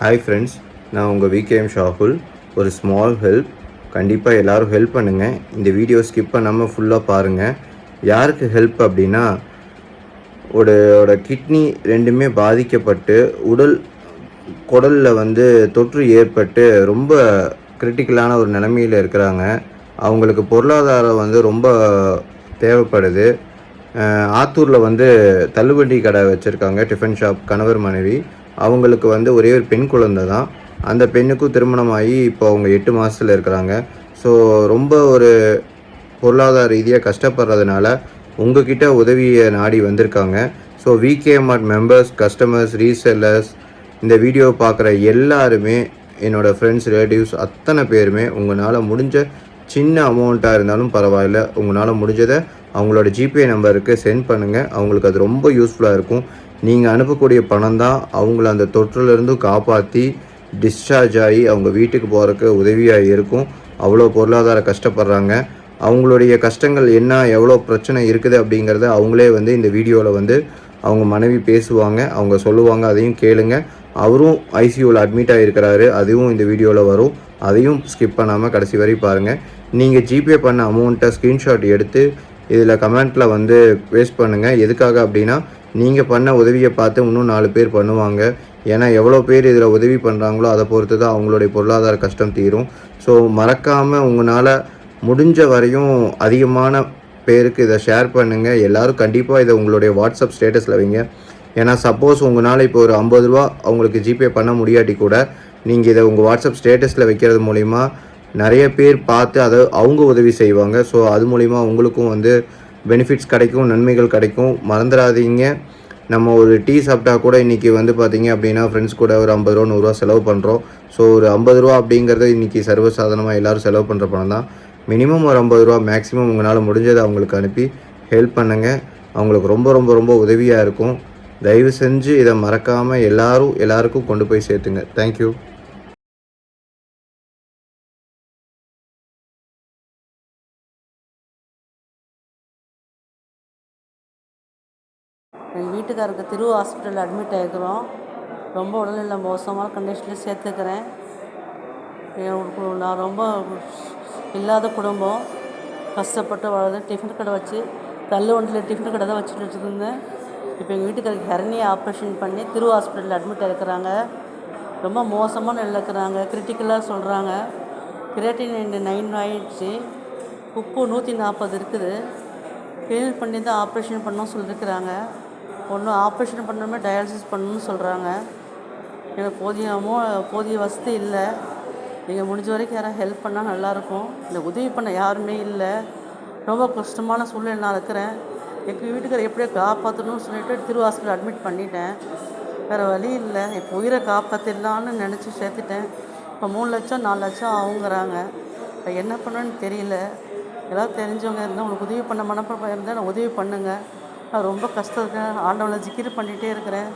Hi friends நான் உங்கள் VKM Shahul ஒரு ஸ்மால் ஹெல்ப் கண்டிப்பாக எல்லோரும் ஹெல்ப் பண்ணுங்கள் இந்த வீடியோ ஸ்கிப் பண்ணாமல் ஃபுல்லாக பாருங்கள் யாருக்கு ஹெல்ப் அப்படின்னா ஓட கிட்னி ரெண்டுமே பாதிக்கப்பட்டு உடல் குடலில் வந்து தொற்று ஏற்பட்டு ரொம்ப கிரிட்டிக்கலான ஒரு நிலமையில் இருக்கிறாங்க. அவங்களுக்கு பொருளாதாரம் வந்து ரொம்ப தேவைப்படுது. ஆத்தூரில் வந்து தள்ளுவண்டி கடை வச்சுருக்காங்க டிஃபன் ஷாப் கணவர் மனைவி. அவங்களுக்கு வந்து ஒரே ஒரு பெண் குழந்தை தான். அந்த பெண்ணுக்கும் திருமணமாகி இப்போ அவங்க எட்டு மாதத்தில் இருக்கிறாங்க. ஸோ ரொம்ப ஒரு பொருளாதார ரீதியாக கஷ்டப்படுறதுனால உங்ககிட்ட உதவியை நாடி வந்திருக்காங்க. So VKMart members customers resellers இந்த வீடியோ பார்க்குற எல்லாருமே என்னோடய ஃப்ரெண்ட்ஸ் ரிலேட்டிவ்ஸ் அத்தனை பேருமே உங்களால் முடிஞ்ச சின்ன அமௌண்ட்டாக இருந்தாலும் பரவாயில்ல. உங்களால் முடிஞ்சதை அவங்களோட ஜிபே நம்பருக்கு சென்ட் பண்ணுங்கள் அவங்களுக்கு அது ரொம்ப யூஸ்ஃபுல்லாக இருக்கும். நீங்கள் அனுப்பக்கூடிய பணம் தான் அவங்கள அந்த தொற்றுலேருந்து காப்பாற்றி டிஸ்சார்ஜ் ஆகி அவங்க வீட்டுக்கு போகிறதுக்கு உதவியாக இருக்கும். அவ்வளோ பொருளாதார கஷ்டப்படுறாங்க. அவங்களுடைய கஷ்டங்கள் என்ன எவ்வளோ பிரச்சனை இருக்குது அப்படிங்கிறத அவங்களே வந்து இந்த வீடியோவில் வந்து அவங்க மனைவி பேசுவாங்க. அவங்க சொல்லுவாங்க அதையும் கேளுங்க. அவரும் ஐசியூவில் அட்மிட் ஆகிருக்கிறாரு அதுவும் இந்த வீடியோவில் வரும். அதையும் ஸ்கிப் பண்ணாமல் கடைசி வரை பாருங்கள் நீங்கள் ஜிபே பண்ண அமௌண்ட்டை ஸ்க்ரீன்ஷாட் எடுத்து இதில் கமெண்ட்டில் வந்து வேஸ்ட் பண்ணுங்கள் எதுக்காக அப்படின்னா நீங்கள் பண்ண உதவியை பார்த்து இன்னும் நாலு பேர் பண்ணுவாங்க. ஏன்னா எவ்வளோ பேர் இதில் உதவி பண்ணுறாங்களோ அதை பொறுத்து தான் அவங்களுடைய பொருளாதார கஷ்டம் தீரும். ஸோ மறக்காமல் உங்களால் முடிஞ்ச வரையும் அதிகமான பேருக்கு இதை ஷேர் பண்ணுங்கள் எல்லாரும் கண்டிப்பாக இதை உங்களுடைய வாட்ஸ்அப் ஸ்டேட்டஸில் வைங்க. ஏன்னா சப்போஸ் உங்களால் இப்போ ஒரு ஐம்பது ரூபா அவங்களுக்கு ஜிபே பண்ண முடியாட்டி கூட நீங்கள் இதை உங்கள் வாட்ஸ்அப் ஸ்டேட்டஸில் வைக்கிறது மூலிமா நிறைய பேர் பார்த்து அதை அவங்க உதவி செய்வாங்க. ஸோ அது மூலிமா உங்களுக்கும் வந்து பெனிஃபிட்ஸ் கிடைக்கும் நன்மைகள் கிடைக்கும். மறந்துடாதீங்க. நம்ம ஒரு டீ சாப்பிட்டா கூட இன்றைக்கி வந்து பார்த்தீங்க அப்படின்னா ஃப்ரெண்ட்ஸ் கூட ஒரு ஐம்பது ரூபா நூறுரூவா செலவு பண்ணுறோம் ஸோ ஒரு ஐம்பது ரூபா அப்படிங்கிறது இன்றைக்கி சர்வசாதாரணமாக எல்லோரும் செலவு பண்ணுற பணம் தான். மினிமம் ஒரு ஐம்பது ரூபா மேக்ஸிமம் உங்களால் முடிஞ்சதை அவங்களுக்கு அனுப்பி ஹெல்ப் பண்ணுங்கள் அவங்களுக்கு ரொம்ப ரொம்ப ரொம்ப உதவியாக இருக்கும். தயவு செஞ்சு இதை மறக்காமல் எல்லாரும் எல்லாருக்கும் கொண்டு போய் சேர்த்துங்க. தேங்க்யூ எங்கள் வீட்டுக்காருக்கு திரு ஹாஸ்பிட்டலில் அட்மிட் ஆகிருக்கிறோம் ரொம்ப உடல்நிலை மோசமான கண்டிஷனில் சேர்த்துக்கிறேன். நான் ரொம்ப இல்லாத குடும்பம். கஷ்டப்பட்டு வளர்ந்து டிஃபன் கடை வச்சு தள்ளு ஒன்றில் டிஃபன் கடை தான் வச்சுட்டு வச்சுருந்தேன். இப்போ எங்கள் வீட்டுக்காரருக்கு ஹெர்னியா ஆப்ரேஷன் பண்ணி திரு ஹாஸ்பிட்டலில் அட்மிட் ஆகிருக்கிறாங்க ரொம்ப மோசமான நிலக்கிறாங்க இருக்கிறாங்க. கிரிட்டிக்கலாக சொல்கிறாங்க கிரேட்டின் நைன் ஆயிடுச்சு. உப்பு நூற்றி நாற்பது இருக்குது. க்ளீன் பண்ணி தான் ஆப்ரேஷன் பண்ணோம் சொல்லியிருக்கிறாங்க ஒன்றும் ஆப்ரேஷன் பண்ணணுமே டயாலிசிஸ் பண்ணணும்னு சொல்கிறாங்க எனக்கு போதிய அமௌ போதிய வசதி இல்லை. நீங்கள் முடிஞ்ச வரைக்கும் யாராவது ஹெல்ப் பண்ணால் நல்லாயிருக்கும். இல்லை உதவி பண்ண யாருமே இல்லை. ரொம்ப கஷ்டமான சூழ்நிலை நான் இருக்கிறேன். எங்கள் வீட்டுக்கார எப்படியோ காப்பாற்றணும்னு சொல்லிட்டு திரு ஹாஸ்பிட்டல் அட்மிட் பண்ணிட்டேன். வேறு வழி இல்லை. இப்போ உயிரை காப்பாற்றிடலான்னு நினச்சி சேர்த்துட்டேன். இப்போ மூணு லட்சம் நாலு லட்சம் ஆகுங்கிறாங்க. இப்போ என்ன பண்ணணும்னு தெரியல. ஏதாவது தெரிஞ்சவங்க இருந்தால் உங்களுக்கு உதவி பண்ண மனப்பா இருந்தால் நான் உதவி பண்ணுங்கள் நான் ரொம்ப கஷ்டம் இருக்கேன் ஆண்டவனை ஜிக்கிரி பண்ணிகிட்டே இருக்கிறேன்.